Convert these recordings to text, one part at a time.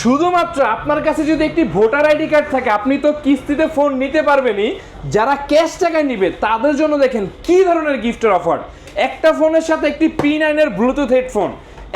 শুধুমাত্র আপনার কাছে যদি একটি ভোটার আইডি কার্ড থাকে, আপনি তো কিস্তিতে ফোন নিতে পারবেনই। যারা ক্যাশ টাকায় নিবে, তাদের জন্য দেখেন কি ধরনের গিফটের অফার একটা ফোনের সাথে একটি পি নাইনের ব্লুটুথ হেডফোন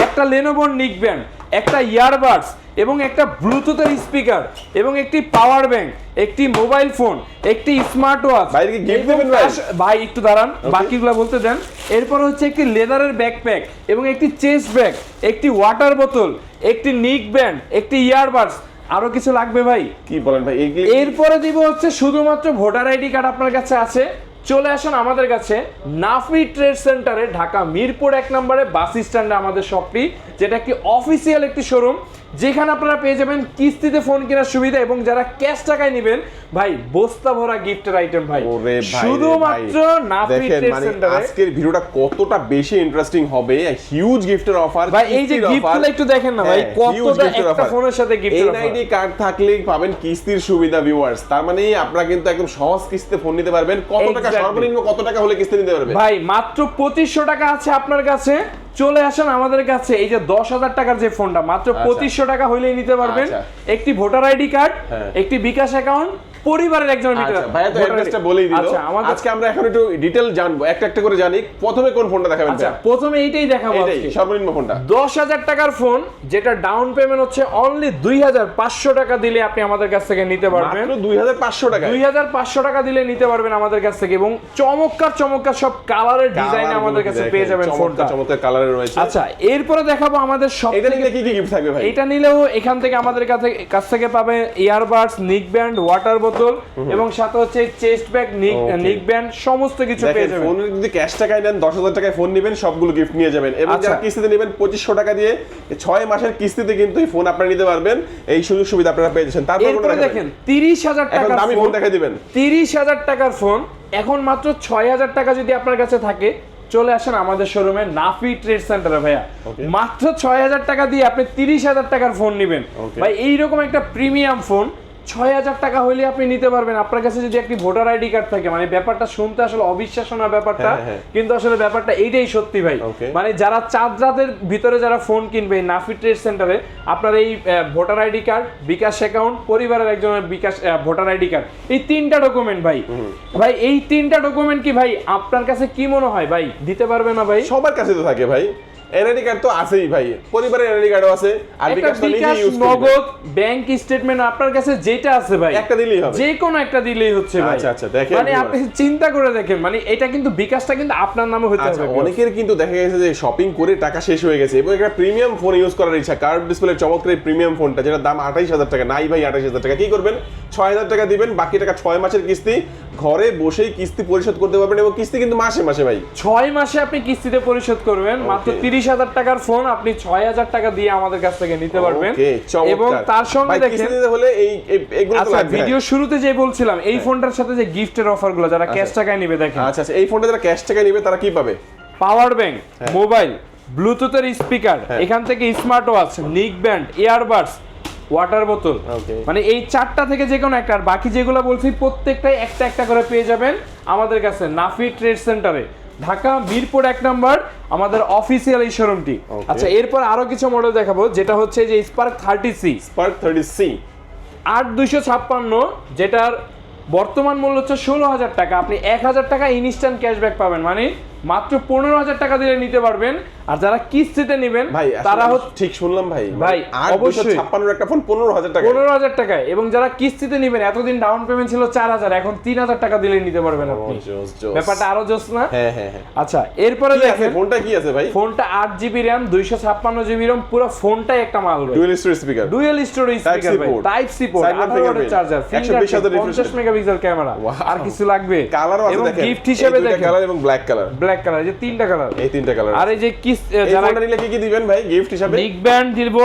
একটা লেনোভোর নিক ব্যান্ড একটা ইয়ারবাডস এবং একটা ব্লুটুথের স্পিকার এবং একটি পাওয়ার ব্যাংক একটি মোবাইল ফোন একটি স্মার্ট ওয়াচ ভাইকে gift দেবেন ভাই? ভাই একটু দাঁড়ান বাকিগুলো বলতে দেন। এরপর হচ্ছে একটি লেদারের ব্যাকপ্যাক এবং একটি চেস্ট ব্যাগ একটি ওয়াটার বোতল একটি নিক ব্যান্ড একটি ইয়ারবাডস আরও কিছু লাগবে ভাই? কি বলেন ভাই এরপরে দিব হচ্ছে শুধুমাত্র ভোটার আইডি কার্ড আপনার কাছে আছে। চলে আসুন আমাদের কাছে নাফি ট্রেড সেন্টারে ঢাকা মিরপুর এক নম্বরে বাস স্ট্যান্ডে আমাদের শপটি যেটা একটি অফিসিয়াল একটি শোরুম যেখানে আপনারা পেয়ে যাবেন কিস্তিতে ফোন কেনার সুবিধা এবং যারা ক্যাশ টাকায় নেবেন ভাই বস্তা ভরা গিফটের আইটেম ভাই। শুধুমাত্র নাফি মানে আজকের ভিডিওটা কতটা বেশি ইন্টারেস্টিং হবে হিউজ গিফটের অফার ভাই এই যে গিফটগুলো একটু দেখেন না ভাই হ্যাঁ, কতটা একটা ফোনের সাথে গিফটের অফার এনআইডি কার্ড থাকলে পাবেন কিস্তির সুবিধা ভিউয়ার্স তার মানে আপনারা কিন্তু একদম সহজ কিস্তিতে ফোন নিতে পারবেন। কত টাকা. সর্বনিম্ন কত টাকা হলে কিস্তি নিতে পারবেন? ভাই মাত্র পঁচিশশো টাকা আছে আপনার কাছে। চলে আসেন আমাদের কাছে এই যে দশ হাজার টাকার যে ফোনটা মাত্র পঁচিশশো টাকা হইলেই নিতে পারবেন আচ্ছা। একটি ভোটার আইডি কার্ড হ্যাঁ। একটি বিকাশ অ্যাকাউন্ট পরিবারের একজন আচ্ছা ভাইয়া তো অ্যাড্রেসটা বলেই দিল। আচ্ছা আজকে আমরা এখন একটু ডিটেল জানব। একটা একটা করে জানি। প্রথমে কোন ফোনটা দেখাবেন আচ্ছা প্রথমে এইটাই দেখাবো সর্বনিম্ন ফোনটা দশ হাজার টাকার ফোন যেটা ডাউন পেমেন্ট হচ্ছে অনলি দুই হাজার পাঁচশো টাকা দিলে আপনি আমাদের কাছ থেকে নিতে পারবেন। মাত্র দুই হাজার পাঁচশো টাকা দুই হাজার পাঁচশো টাকা দিলে নিতে পারবেন আমাদের কাছ থেকে এবং চমৎকার চমৎকার সব কালারের ডিজাইন আমাদের কাছে পেয়ে যাবেন ফোনটা চমৎকার কালারের রয়েছে। আচ্ছা এরপরে দেখাবো আমাদের সব এটা নিলে কি কি গিফট থাকবে ভাই? এটা নিলেও এখান থেকে আমাদের কাছে কাছ থেকে পাবে ইয়ারবাডস নিক ব্যান্ড ওয়াটার বোতল এবং সাথে হচ্ছে চেস্ট ব্যাগ নিক নিক ব্যান্ড সমস্ত কিছু পেয়ে যাবেন। ফোন যদি ক্যাশ টাকায় নেন দশ হাজার টাকায় ফোন নেবেন সবগুলো গিফট নিয়ে যাবেন। এবং আচ্ছা। যারা কিস্তিতে নেবেন পঁচিশশো টাকা দিয়ে ছয় মাসের কিস্তিতে কিন্তু এই ফোন আপনারা নিতে পারবেন। এই সুযোগ সুবিধা আপনারা পেয়ে যাচ্ছেন। তারপর দেখেন তিরিশ হাজার এখন টাকার দামি ফোন দেখাই দিবেন। তিরিশ হাজার টাকার ফোন এখন মাত্র ছয় হাজার টাকা যদি আপনার কাছে থাকে চলে আসেন আমাদের শোরুমে নাফি ট্রেড সেন্টারে ভাইয়া। মাত্র ছয় হাজার টাকা দিয়ে আপনি তিরিশ হাজার টাকার ফোন নেবেন. ভাই এইরকম একটা প্রিমিয়াম ফোন ছয় হাজার টাকা হলে আপনি নিতে পারবেন। আপনার কাছে যদি একটি ভোটার আইডি কার্ড থাকে মানে ব্যাপারটা শুনতে আসলে অবিশ্বাস শোনার ব্যাপারটা হ্যাঁ, হ্যাঁ। কিন্তু আসলে ব্যাপারটা এইটাই সত্যি ভাই। মানে যারা চাঁদ রাতের ভিতরে যারা ফোন কিনবে নাফি ট্রেড সেন্টারে আপনার এই voter ID card bKash account পরিবারের একজনের বিকাশ ভোটার আইডি কার্ড এই তিনটা ডকুমেন্ট ভাই। ভাই এই তিনটা ডকুমেন্ট কি ভাই আপনার কাছে কি মনে হয় ভাই? দিতে পারবে না ভাই? সবার কাছে তো থাকে ভাই। এনআইডি কার্ড তো আছেই ভাই। পরিবারের এনআইডি কার্ডও আছে আর বিকাশ তো ইউজ নগদ ব্যাংক স্টেটমেন্ট আপনার কাছে যেটা আছে ভাই একটা দিলেই হবে। যে কোনো একটা দিলেই হচ্ছে ভাই। আচ্ছা, আচ্ছা, দেখেন মানে আপনি চিন্তা করে দেখেন মানে এটা কিন্তু বিকাশটা কিন্তু আপনার নামে হতে আচ্ছা হবে অনেকের কিন্তু দেখা গেছে যে শপিং করে টাকা শেষ হয়ে গেছে এবং একটা প্রিমিয়াম ফোন ইউজ করার ইচ্ছা। কার্ভ ডিসপ্লে চমৎকার প্রিমিয়াম ফোনটা যেটার দাম আঠাইশ হাজার টাকা নাই ভাই আঠাইশ হাজার টাকা কি করবেন? ছয় হাজার টাকা দিবেন বাকি টাকা ছয় মাসের কিস্তি। ঘরে বসেই কিস্তি পরিশোধ করতে পারবেন এবং কিস্তি কিন্তু মাসে মাসে ভাই। ছয় মাসে আপনি কিস্তিতে পরিশোধ করবেন মাত্র তিরিশ হাজার টাকার ফোন আপনি ছয় হাজার টাকা দিয়ে আমাদের কাছ থেকে নিতে পারবেন। এবং তার সঙ্গে দেখেন হলে এই তো আচ্ছা ভিডিও শুরুতে যে বলছিলাম এই ফোনটার সাথে যে গিফটের অফারগুলো যারা ক্যাশ টাকায় নিবে দেখেন। আচ্ছা আচ্ছা এই ফোনটা যারা ক্যাশ টাকায় নিবে তারা কি পাবে? পাওয়ার ব্যাংক মোবাইল ব্লুটুথের স্পিকার হ্যাঁ। এখান থেকে smart watch neckband earbuds water বোতল মানে এই চারটা থেকে যে কোনো একটা আর বাকি যেগুলো বলছি প্রত্যেকটাই একটা একটা করে পেয়ে যাবেন আমাদের কাছে নাফি ট্রেড সেন্টারে। ঢাকা মিরপুর এক নাম্বার আমাদের অফিসিয়াল এই শোরুমটি। আচ্ছা এরপর আরও কিছু মডেল দেখাবো যেটা হচ্ছে যে Spark thirty C Spark thirty C আট দুইশো ছাপ্পান্ন যেটার বর্তমান মূল্য হচ্ছে ষোলো হাজার টাকা। আপনি এক হাজার টাকা ইনস্ট্যান্ট ক্যাশব্যাক পাবেন। মানে মাত্র পনেরো হাজার টাকা দিলে নিতে পারবেন। আর যারা কিস্তিতে নেবেন ভাই তারা ঠিক শুনলাম ভাই। ভাই, অবশ্যই। ছাপ্পান্নর একটা ফোন পনেরো হাজার টাকা পনেরো হাজার টাকায়। এবং যারা কিস্তিতে নেবেন এতদিন ডাউন পেমেন্ট ছিল চার হাজার এখন তিন হাজার টাকা দিলে নিতে পারবেন আপনি। ব্যাপারটা আরও জোস না? হ্যাঁ হ্যাঁ হ্যাঁ। আচ্ছা এরপরে দেখেন ফোনটা কি আছে ভাই? ফোনটা আট জিবি র্যাম দুইশো ছাপ্পান্ন জিবি র্যাম পুরো ফোনটাই একটা মাল dual storage speaker dual storage speaker ভাই type C port Side mount 18 ওয়াটের fingerprint, চার্জার 120 হাজার refresh 50 rate। মেগাপিক্সেল ক্যামেরা আর কিছু লাগবে? কালারও আছে দেখেন। গিফট হিসেবে দেখেন। কালার এবং ব্ল্যাক কালার ব্ল্যাক কালার যে তিনটা কালার এই তিনটা কালার আর এই যে কিস জানাটা যারা নিলে কি কি দিবেন ভাই? গিফট হিসাবে? নিক ব্যান্ড দিব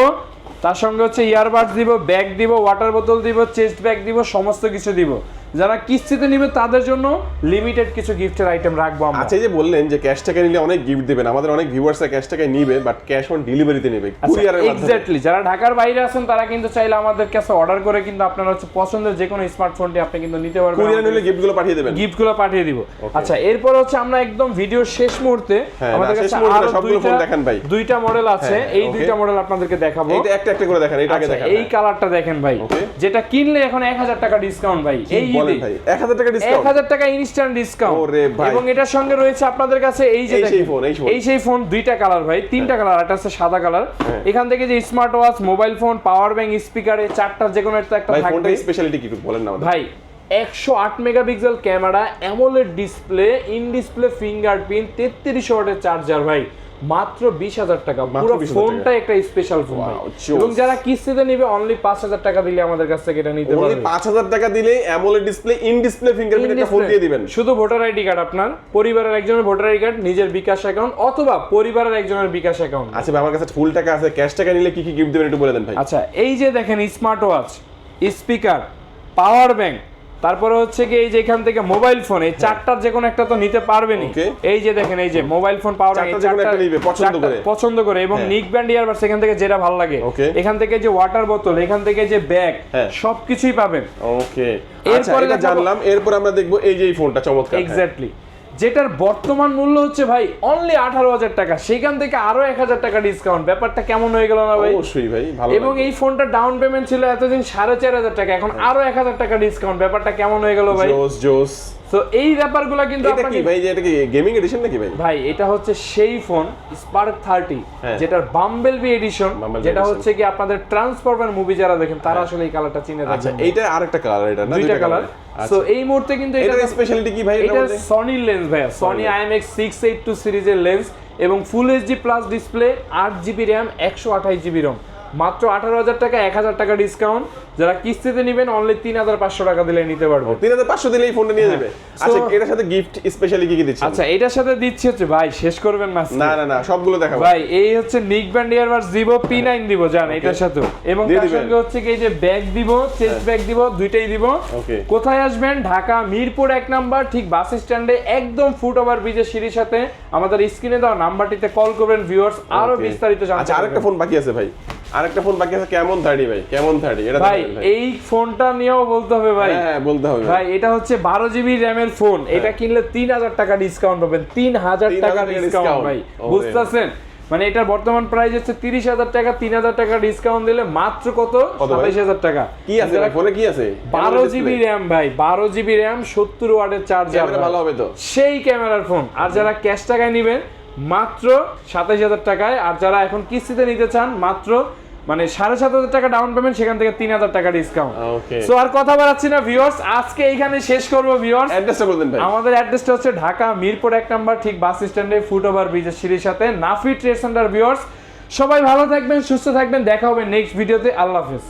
তার সঙ্গে হচ্ছে ইয়ারবাডস দিব ব্যাগ দিব ওয়াটার বোতল দিব চেস্ট ব্যাগ দিব সমস্ত কিছু দিব। যারা কিস্তিতে নিবে তাদের জন্য লিমিটেড কিছু গিফটের আইটেম রাখব আমরা। আচ্ছা এই যে বললেন যে ক্যাশ টাকা নিলে অনেক গিফট দিবেন আমাদের অনেক ভিউয়ার্সরা ক্যাশ টাকায় নিবে বাট ক্যাশ অন ডেলিভারিতে নেবে কুরিয়ারের মাধ্যমে। এক্স্যাক্টলি যারা ঢাকার বাইরে আছেন তারা কিন্তু চাইলে আমাদের কাছে অর্ডার করে কিন্তু আপনার হচ্ছে পছন্দের যে কোনো স্মার্টফোনটি আপনি কিন্তু নিতে পারবেন কুরিয়ার নিলে গিফটগুলো পাঠিয়ে দেবেন। গিফটগুলো পাঠিয়ে দিব। আচ্ছা এরপর হচ্ছে আমরা একদম ভিডিও শেষ মুহূর্তে হ্যাঁ, আমাদের কাছে আরও সবগুলো ফোন দেখান ভাই। দুইটা মডেল আছে হ্যাঁ, এই দুইটা মডেল আপনাদেরকে দেখাবো। এটা একটা একটা করে দেখান এটা আগে আচ্ছা, দেখান এই কালারটা দেখেন ভাই। যেটা কিনলে এখন এক হাজার টাকা ডিসকাউন্ট ভাই। এই বলেন ভাই 1000 টাকা ডিসকাউন্ট হাজার টাকা ইনস্ট্যান্ট ডিসকাউন্ট ওরে ভাই। এবং এটার সঙ্গে রয়েছে আপনাদের কাছে এই যে এই ফোন, এই ফোন। এই সেই ফোন দুইটা কালার ভাই তিনটা কালার একটা আছে সাদা কালার হ্যাঁ। এখান থেকে যে smart watch mobile phone power bank speaker চারটা যে কোনো একটা ভাই স্পেশালিটি কি বলেন না ভাই একশো আট megapixel camera AMOLED display in display fingerprint তেত্রিশ ওয়াটের চার্জার ভাই। মাত্র বিশ হাজার টাকা। পুরো ফোনটা একটা স্পেশাল ফোন। এবং যারা কিস্তিতে নেবে অনলি পাঁচ হাজার টাকা দিলে আমাদের কাছ থেকে এটা নিতে পারবে। 5000 টাকা দিলে AMOLED display in display fingerprint একটা ফোন দিয়ে দিবেন। শুধু ভোটার আইডি কার্ড আপনার পরিবারের একজনের ভোটার আইডি কার্ড নিজের বিকাশ অ্যাকাউন্ট অথবা পরিবারের একজনের বিকাশ অ্যাকাউন্ট আচ্ছা আমার কাছে ফুল টাকা আছে ক্যাশ টাকা নিলে কি কি গিফট দিবেন একটু বলে দেন ভাই। আচ্ছা এই যে দেখেন smart watch speaker power bank তারপরে হচ্ছে কি এই যে এখান থেকে মোবাইল ফোন এই চারটার যে কোনো একটা তো নিতে পারবেনই. এই যে দেখেন এই যে মোবাইল ফোন পাওয়ার নিবে, পছন্দ করে। পছন্দ করে এবং হ্যাঁ। নিক ব্যান্ড ইয়ারবাডস এখান থেকে যেটা ভালো লাগে. এখান থেকে যে ওয়াটার বোতল এখান থেকে যে ব্যাগ হ্যাঁ। সবকিছুই পাবেন ওকে আচ্ছা এরপরে জানলাম এরপর আমরা দেখব এই যে এই ফোনটা চমৎকার হ্যাঁ। এক্স্যাক্টলি যেটার বর্তমান মূল্য হচ্ছে ভাই অনলি আঠারো হাজার টাকা। সেখান থেকে আরও এক হাজার টাকা ডিসকাউন্ট ব্যাপারটা কেমন হয়ে গেল না ভাই? অবশ্যই ভাই ভালো এবং এই ফোনটা ডাউন পেমেন্ট ছিল এতদিন সাড়ে চার হাজার টাকা। এখন আরও এক হাজার টাকা ডিসকাউন্ট ব্যাপারটা কেমন হয়ে গেল ভাই? জোস জোস। তো এই ব্যাপারগুলো কিন্তু এটা কি ভাই এটা কি গেমিং এডিশন নাকি ভাই? ভাই এটা হচ্ছে সেই ফোন স্পার্ক থার্টি হ্যাঁ। যেটার বাম্বেল বি এডিশন যেটা হচ্ছে কি আপনাদের ট্রান্সফরমার মুভি যারা দেখেন তারা আসলে এই কালারটা চিনে আচ্ছা এইটা আরেকটা কালার এটা না? দুইটা কালার আচ্ছা। সো এই মুহূর্তে কিন্তু এটা স্পেশালিটি কি ভাই এটা সনি লেন্স ভাইয়া। সনি এইট টু সিরিজের লেন্স এবং ফুল এইচডি প্লাস ডিসপ্লে আট জিবি র্যাম একশো আঠাইশ জিবি রম মাত্র আঠারো হাজার টাকা এক হাজার টাকা ডিসকাউন্ট যারা কিস্তিতে নেবেন অনলি তিন হাজার পাঁচশো টাকা দিলে নিতে পারব। তিন হাজার পাঁচশো দিলে এই ফোনটা নিয়ে যাবে। আচ্ছা এটার সাথে গিফট স্পেশালি কি কি দিচ্ছে আচ্ছা এটার সাথে দিচ্ছি হচ্ছে ভাই শেষ করবেন না না না না সবগুলো দেখাবো। ভাই এই হচ্ছে নিক ব্যান্ড ইয়ারবাডস দিব পি নাইন দিব জান এটার সাথে এবং তার সঙ্গে হচ্ছে কি এই যে ব্যাগ দিব চেস্ট ব্যাগ দিব দুইটাই দিব. কোথায় আসবেন? ঢাকা মিরপুর এক নাম্বার ঠিক বাস স্ট্যান্ডে একদম ফুট ওভার ব্রিজের সিঁড়ির সাথে। আমাদের স্ক্রিনে দেওয়া নাম্বারটিতে কল করবেন ভিউয়ার্স আরও বিস্তারিত জানতে আচ্ছা আরেকটা ফোন বাকি আছে ভাই। আরেকটা ফোন বাকি আছে কেমন থার্টি ভাই? কেমন থার্টি এটা ভাই এই ফোনটা নিয়েও বলতে হবে ভাই। হ্যাঁ হ্যাঁ, বলতে হবে। ভাই এটা হচ্ছে বারো জিবি র্যামের ফোন এটা কিনলে তিন হাজার টাকা ডিসকাউন্ট পাবেন। তিন হাজার 3,000 টাকা ডিসকাউন্ট ভাই। বুঝতেছেন? মানে এটার বর্তমান প্রাইস হচ্ছে তিরিশ হাজার টাকা তিন হাজার টাকা ডিসকাউন্ট দিলে মাত্র কত? কত ভাই? সাতাইশ হাজার টাকা। কি আছে ফোনে কি আছে? বারো জিবি র্যাম ভাই। বারো জিবি র্যাম সত্তর ওয়াটের চার্জার ভালো হবে তো। সেই ক্যামেরার ফোন আর যারা ক্যাশ টাকায় নেবেন মাত্র সাতাইশ হাজার টাকায়। আর যারা এখন কিস্তিতে নিতে চান মাত্র মানে সাড়ে সাত হাজার টাকা ডাউন পেমেন্ট সেখান থেকে তিন হাজার টাকা ডিসকাউন্ট সো আর কথা বাড়াচ্ছি না ভিউয়ার্স আজকে এইখানে শেষ করব ভিউয়ার্স অ্যাড্রেসটা বলতেন ভাই। আমাদের অ্যাড্রেসটা হচ্ছে ঢাকা মিরপুর এক নাম্বার ঠিক বাস স্ট্যান্ডে ফুট ওভার ব্রিজের সিঁড়ির সাথে। নাফি ট্রেড সেন্টার ভিউয়ার্স সবাই ভালো থাকবেন সুস্থ থাকবেন দেখা হবে নেক্সট ভিডিওতে আল্লাহ হাফেজ।